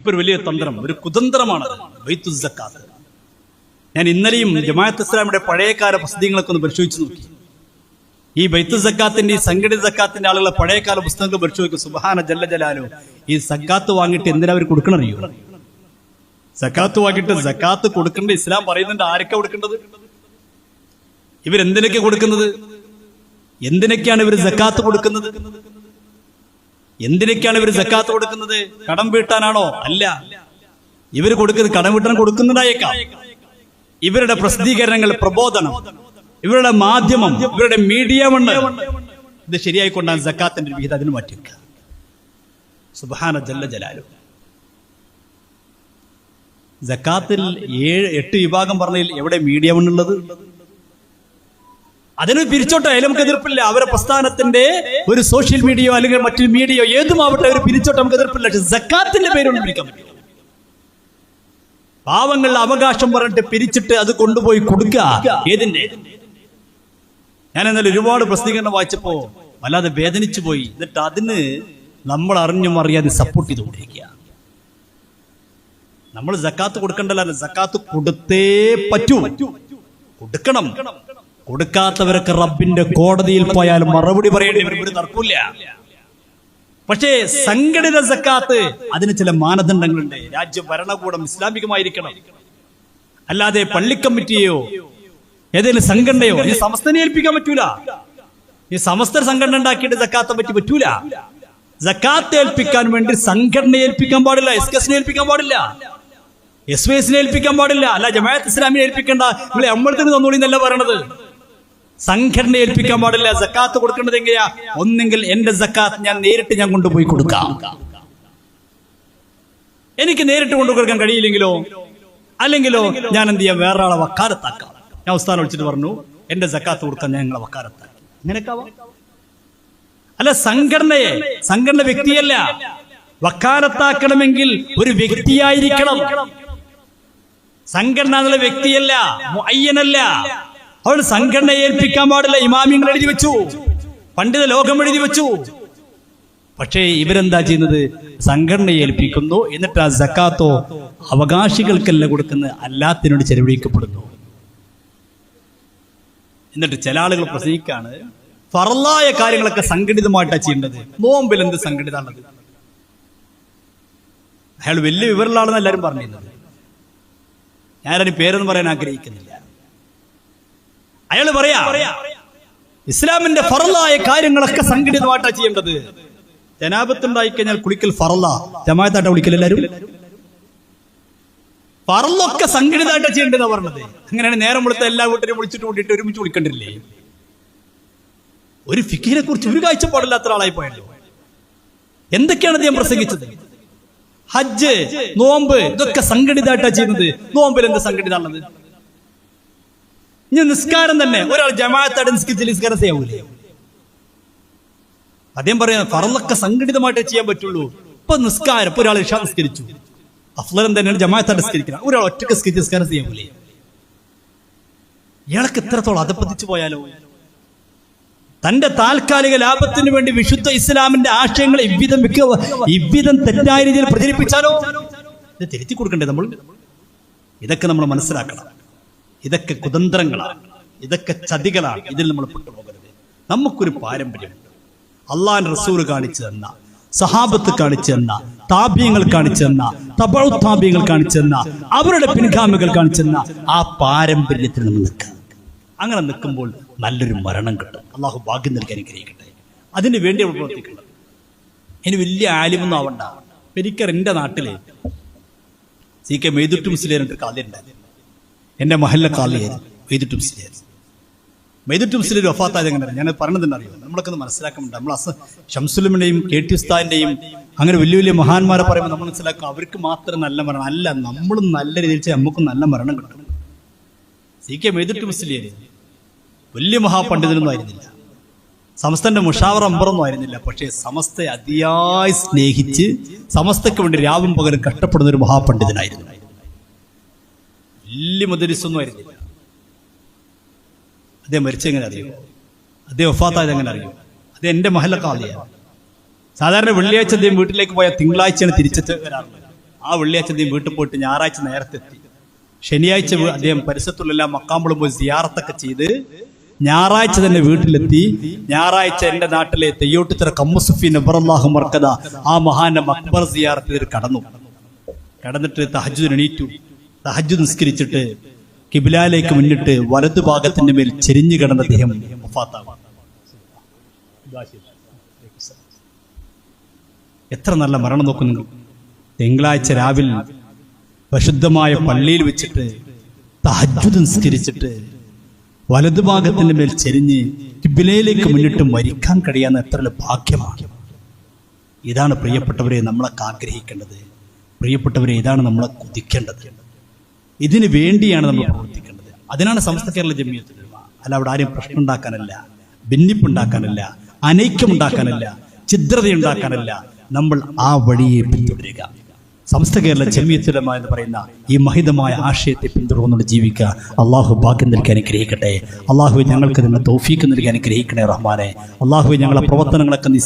ഇപ്പൊ ഒരു വലിയ തന്ത്രം ഒരു കുതന്ത്രമാണ്. ഞാൻ ഇന്നലെയും ജമാഅത്ത് ഇസ്ലാമിയുടെ പഴയകാല പുസ്തകങ്ങളൊക്കെ ഒന്ന് പരിശോധിച്ച് നോക്കി. ഈ ബൈത്തു സക്കാത്തിന്റെ ഈ സംഘടിത സക്കാത്തിന്റെ ആളുകളെ പഴയകാല പുസ്തകങ്ങൾ പരിശോധിക്കും. സുബഹാന ജല്ല ജലാലോ. ഈ സക്കാത്ത് വാങ്ങിയിട്ട് എന്തിനാ അവർ കൊടുക്കണറിയോ? സക്കാത്ത് വാങ്ങിയിട്ട് സക്കാത്ത് കൊടുക്കേണ്ട ഇസ്ലാം പറയുന്നുണ്ട്. ആരൊക്കെ കൊടുക്കേണ്ടത്? ഇവരെന്തിനൊക്കെ കൊടുക്കുന്നത്? എന്തിനൊക്കെയാണ് ഇവർ സക്കാത്ത് കൊടുക്കുന്നത്? എന്തിനൊക്കെയാണ് ഇവർ സക്കാത്ത് കൊടുക്കുന്നത്? കടം വീട്ടാനാണോ? അല്ല. ഇവർ കൊടുക്കുന്നത് കടം വീട്ടാൻ കൊടുക്കുന്നതായേക്കാം. ഇവരുടെ പ്രസിദ്ധീകരണങ്ങൾ പ്രബോധനം. ഇവരുടെ മാധ്യമം ഇവരുടെ മീഡിയ ഉണ്ട് ഇത് ശരിയായി കൊണ്ടാണ് സക്കാത്തിന്റെ വിഹിതം അതിന് മാറ്റിവെക്കുക. സുബാന ജല്ല ജലാലു. ജക്കാത്തിൽ ഏഴ് എട്ട് വിഭാഗം പറഞ്ഞതിൽ എവിടെ മീഡിയ മണ്ണുള്ളത് അതിന് പിരിച്ചോട്ടെ അതിൽ നമുക്ക് എതിർപ്പില്ല. അവരെ പ്രസ്ഥാനത്തിന്റെ ഒരു സോഷ്യൽ മീഡിയയോ അല്ലെങ്കിൽ മറ്റു മീഡിയയോ ഏതുമാവട്ടെ അവർ പിരിച്ചോട്ടെ നമുക്ക് എതിർപ്പില്ല. പക്ഷെ സക്കാത്തിന്റെ പേരൊന്നും പിരിക്കാൻ പറ്റില്ല പാവങ്ങളുടെ അവകാശം പറഞ്ഞിട്ട് പിരിച്ചിട്ട് അത് കൊണ്ടുപോയി കൊടുക്കുക. ഏതിന്റെ ഞാൻ എന്നാൽ ഒരുപാട് പ്രസിദ്ധീകരണം വായിച്ചപ്പോ വല്ലാതെ വേദനിച്ചു പോയി. എന്നിട്ട് അതിന് നമ്മൾ അറിഞ്ഞും അറിയാതെ സപ്പോർട്ട് ചെയ്തുകൊണ്ടിരിക്കുക നമ്മൾ ജക്കാത്ത് കൊടുക്കണ്ടല്ലോ ജക്കാത്ത് കൊടുത്തേ പറ്റൂ. കൊടുക്കണം. കൊടുക്കാത്തവരൊക്കെ റബ്ബിന്റെ കോടതിയിൽ പോയാൽ മറുപടി പറയേണ്ടി വരും. ഒരു തർക്കമില്ല പക്ഷേ സംഘടിത സക്കാത്ത് അതിന് ചില മാനദണ്ഡങ്ങളുണ്ട്. രാജ്യ ഭരണകൂടം ഇസ്ലാമികമായിരിക്കണം. അല്ലാതെ പള്ളി കമ്മിറ്റിയോ ഏതെങ്കിലും സംഘടനയോ ഈ സമസ്തനെ ഏൽപ്പിക്കാൻ പറ്റൂല. ഈ സമസ്ത സംഘടന ഉണ്ടാക്കിയിട്ട് സക്കാത്തെ പറ്റി പറ്റൂല. സക്കാത്ത് ഏൽപ്പിക്കാൻ വേണ്ടി സംഘടന ഏൽപ്പിക്കാൻ പാടില്ല എസ് കെസിനെ ഏൽപ്പിക്കാൻ പാടില്ല എസ് വൈ എസിനെ ഏൽപ്പിക്കാൻ പാടില്ല. അല്ല ജമാഅത്ത് ഇസ്ലാമിനെ ഏൽപ്പിക്കേണ്ട. നമ്മളെ അമ്പലത്തിന് തന്നോളി എന്നല്ല പറയണത്. സംഘടന ഏൽപ്പിക്കാൻ പാടില്ല സക്കാത്ത് കൊടുക്കേണ്ടത് എങ്ങനെയാ? ഒന്നെങ്കിൽ എന്റെ സക്കാത്ത് ഞാൻ നേരിട്ട് ഞാൻ കൊണ്ടുപോയി കൊടുക്കാം. എനിക്ക് നേരിട്ട് കൊണ്ടു കൊടുക്കാൻ കഴിയില്ലെങ്കിലോ? അല്ലെങ്കിലോ ഞാൻ എന്ത് ചെയ്യാം? വേറെ ആളെ വക്കാലത്താക്കാം. ഞാൻ ഉസ്താൻ വിളിച്ചിട്ട് പറഞ്ഞു എന്റെ സക്കാത്ത് കൊടുക്കാൻ ഞാൻ നിങ്ങളെ വക്കാലത്താക്കാം. ഇങ്ങനെയൊക്കെ അല്ല സംഘടനയെ സംഘടന വ്യക്തിയല്ല. വക്കാലത്താക്കണമെങ്കിൽ ഒരു വ്യക്തിയായിരിക്കണം. സംഘടന എന്നുള്ള വ്യക്തിയല്ല അയ്യനല്ല അവൾ സംഘടന ഏൽപ്പിക്കാൻ പാടില്ല. ഇമാമിങ്ങൾ എഴുതി വെച്ചു. പണ്ഡിത ലോകം എഴുതി വെച്ചു. പക്ഷേ ഇവരെന്താ ചെയ്യുന്നത്? സംഘടന ഏൽപ്പിക്കുന്നു. എന്നിട്ട് ആ സക്കാത്തോ അവകാശികൾക്കല്ല കൊടുക്കുന്ന അല്ലാത്തിനോട് ചെലവഴിക്കപ്പെടുന്നു. എന്നിട്ട് ചില ആളുകൾ പ്രസംഗിക്കാണ് ഫറലായ കാര്യങ്ങളൊക്കെ സംഘടിതമായിട്ടാണ് ചെയ്യേണ്ടത്. നോമ്പിൽ എന്ത് സംഘടിതാണത്? അയാൾ വലിയ വിവരമുള്ള ആളെന്ന് എല്ലാവരും പറഞ്ഞിരുന്നത്. ഞാനതിന് പേരൊന്നും പറയാൻ ആഗ്രഹിക്കുന്നില്ല. അയാൾ പറയാ ഇസ്ലാമിന്റെ ഫറലായ കാര്യങ്ങളൊക്കെ സംഘടിതമായിട്ടാണ് ചെയ്യേണ്ടത്. ജനാപത്തുണ്ടായി കഴിഞ്ഞാൽ കുളിക്കൽ ഫറല. ജമായത്തായിട്ട് കുളിക്കൽ എല്ലാവരും ഫറലൊക്കെ സംഘടിതമായിട്ടാണ് ചെയ്യേണ്ടത് പറഞ്ഞത്. അങ്ങനെയാണ് നേരം വിളിച്ച എല്ലാ വീട്ടിലും വിളിച്ചിട്ട് കൂട്ടിയിട്ട് ഒരുമിച്ച് വിളിക്കണ്ടില്ലേ ഒരു ഫിക്കിനെ കുറിച്ച് ഒരു കാഴ്ചപ്പാടില്ലാത്ത ആളായി പോയല്ലോ. എന്തൊക്കെയാണ് അദ്ദേഹം പ്രസംഗിച്ചത്? ഹജ്ജ് നോമ്പ് ഇതൊക്കെ സംഘടിതമായിട്ടാണ് ചെയ്യുന്നത്. നോമ്പിൽ എന്ത് സംഘടിതമാണത് ഇനി നിസ്കാരം തന്നെ. ഒരാൾ ജമാഅത്തായിട്ട് നിസ്കരിച്ച് നിസ്കാരം ചെയ്യാവൂലേ? അദ്ദേഹം പറയുന്ന ഫറലൊക്കെ സംഘടിതമായിട്ട് ചെയ്യാൻ പറ്റുള്ളൂ. ഇപ്പൊ നിസ്കാരം ഇപ്പൊ ഒരാൾ ഇഷ നിസ്കരിച്ചു. അഫ്ലറും തന്നെയാണ് ജമാഅത്തായിട്ട് നിസ്കരിക്കണം ഒരാൾ ഒറ്റയ്ക്ക് നിസ്കരിച്ച് നിസ്കാരം ചെയ്യാവൂലേ? ഇയാൾക്ക് അത് അതപ്പതിച്ചു പോയാലോ? തന്റെ താൽക്കാലിക ലാഭത്തിന് വേണ്ടി വിശുദ്ധ ഇസ്ലാമിന്റെ ആശയങ്ങൾ ഇവിധം മിക്ക ഇവിധം തെറ്റായ രീതിയിൽ പ്രചരിപ്പിച്ചാലോ? ഇത് തിരുത്തി കൊടുക്കണ്ടേ നമ്മൾ? ഇതൊക്കെ നമ്മൾ മനസ്സിലാക്കണം. ഇതൊക്കെ കുതന്ത്രങ്ങളാണ്. ഇതൊക്കെ ചതികളാണ്. ഇതിൽ നമ്മൾ പെട്ടുപോകരുത്. നമുക്കൊരു പാരമ്പര്യമുണ്ട് അള്ളാൻ റസൂൽ കാണിച്ചു തന്ന സഹാബത്ത് കാണിച്ചു തന്ന താപ്യങ്ങൾ കാണിച്ചു തന്ന തപൗത്താപ്യങ്ങൾ താപ്യങ്ങൾ കാണിച്ചു തന്ന അവരുടെ പിൻഗാമികൾ കാണിച്ചു തന്ന ആ പാരമ്പര്യത്തിൽ നമ്മൾ നിൽക്കുക അങ്ങനെ നിൽക്കുമ്പോൾ നല്ലൊരു മരണം കിട്ടും. അള്ളാഹു ഭാഗ്യം നൽകി അനുഗ്രഹിക്കട്ടെ. അതിന് വേണ്ടി നമ്മൾ പ്രവർത്തിക്കണം. ഇനി വലിയ ആലിമൊന്നും ആവണ്ട. പെരിക്കർ എന്റെ നാട്ടിലെ സി കെ മെയ്തുട്ട് മുസ്ലിം കാലിയുണ്ടായിരുന്നു എന്റെ മഹല്ല കാളിയായിരുന്നു മെയ്തുട്ട് മുസ്ലിം മെയ്തുട്ട് മുസ്ലിം വഫാത്തായത് എങ്ങനെ ഞാൻ പറഞ്ഞതെന്ന് അറിയോ നമ്മളൊക്കെ ഒന്ന് മനസ്സിലാക്കുന്നുണ്ട്. നമ്മൾ അസ ഷംസുലിമിന്റെയും കെ ടി ഉസ്താദിന്റെയും അങ്ങനെ വലിയ വലിയ മഹാന്മാരെ പറയുമ്പോൾ നമ്മൾ മനസ്സിലാക്കുക അവർക്ക് മാത്രം നല്ല മരണം. അല്ല നമ്മളും നല്ല രീതിയിൽ നമുക്കും നല്ല മരണം കിട്ടും. സി കെ മെയ്തുട്ട് മുസ്ലിയായിരുന്നു വലിയ മഹാപണ്ഡിതനൊന്നും ആയിരുന്നില്ല. സമസ്തന്റെ മുഷാവർ അമ്പറൊന്നും ആയിരുന്നില്ല. പക്ഷേ സമസ്തയെ അതിയായി സ്നേഹിച്ച് സമസ്തയ്ക്ക് വേണ്ടി രാവും പകരം കഷ്ടപ്പെടുന്ന ഒരു മഹാപണ്ഡിതനായിരുന്നു. വലിയ മുദരിസൊന്നും ആയിരുന്നില്ല. അദ്ദേഹം മരിച്ചെങ്ങനെ അറിയോ? അദ്ദേഹം ഒഫാത്തായത് എങ്ങനെ അറിയോ? അത് എന്റെ മഹല്ല കാളിയാണ് സാധാരണ വെള്ളിയാഴ്ച അദ്ദേഹം വീട്ടിലേക്ക് പോയാൽ തിങ്കളാഴ്ചയാണ് തിരിച്ചെത്തി വരാറുള്ളത്. ആ വെള്ളിയാഴ്ച അദ്ദേഹം വീട്ടിൽ പോയിട്ട് ഞായറാഴ്ച നേരത്തെ എത്തി. ശനിയാഴ്ച അദ്ദേഹം പരിസരത്തുള്ള എല്ലാ മക്കാമ്പളും പോയി സിയാറത്തൊക്കെ ചെയ്ത് ഞായറാഴ്ച തന്നെ വീട്ടിലെത്തി. ഞായറാഴ്ച എന്റെ നാട്ടിലെ തെയ്യോട്ടിത്തറ കമ്മുസുഫി നബറല്ലാഹു മർക്കദ ആ മഹാന്റെ മക്ബർ സിയാറത്തിൽ കടന്നു. കടന്നിട്ട് തഹജുദിന് എണീറ്റു. തഹജു നിസ്കരിച്ചിട്ട് കിബിലാലേക്ക് മുന്നിട്ട് വലതു ഭാഗത്തിന്റെ മേൽ ചെരിഞ്ഞു കിടന്ന അദ്ദേഹം എത്ര നല്ല മരണം നോക്കുന്നു തിങ്കളാഴ്ച രാവിലെ പരിശുദ്ധമായ പള്ളിയിൽ വെച്ചിട്ട് തഹജ് നിസ്കരിച്ചിട്ട് വലതുഭാഗത്തിന്റെ മേൽ ചെരിഞ്ഞ് കിബിലയിലേക്ക് മുന്നിട്ട് മരിക്കാൻ കഴിയാവുന്ന എത്ര ഭാഗ്യമാണ്. ഇതാണ് പ്രിയപ്പെട്ടവരെ നമ്മളൊക്കെ ആഗ്രഹിക്കേണ്ടത്. പ്രിയപ്പെട്ടവരെ ഇതാണ് നമ്മളെ കുതിക്കേണ്ടത്. ഇതിനു വേണ്ടിയാണ് നമ്മൾ പ്രവർത്തിക്കേണ്ടത്. അതിനാണ് സമസ്ത കേരള ജമിയത്ത് ഉലമ. അല്ല അവിടെ ആരും പ്രശ്നം ഉണ്ടാക്കാനല്ല ഭിന്നിപ്പുണ്ടാക്കാനല്ല അനൈക്യമുണ്ടാക്കാനല്ല ഛിദ്രതയുണ്ടാക്കാനല്ല നമ്മൾ ആ വഴിയെ പിന്തുടരുക. സമസ്ത കേരള ജമിയത്തുലമ എന്ന് പറയുന്ന ഈ മഹിതമായ ആശയത്തെ പിന്തുടർന്നുകൊണ്ട് ജീവിക്കുക അള്ളാഹു ഭാഗ്യം നൽകി അനുഗ്രഹിക്കട്ടെ. അള്ളാഹു ഞങ്ങൾക്ക് നിങ്ങൾ തോഫീക്ക് നൽകി അനുഗ്രഹിക്കണേ റഹ്മാനെ. അള്ളാഹു ഞങ്ങളെ പ്രവർത്തനങ്ങളൊക്കെ നീ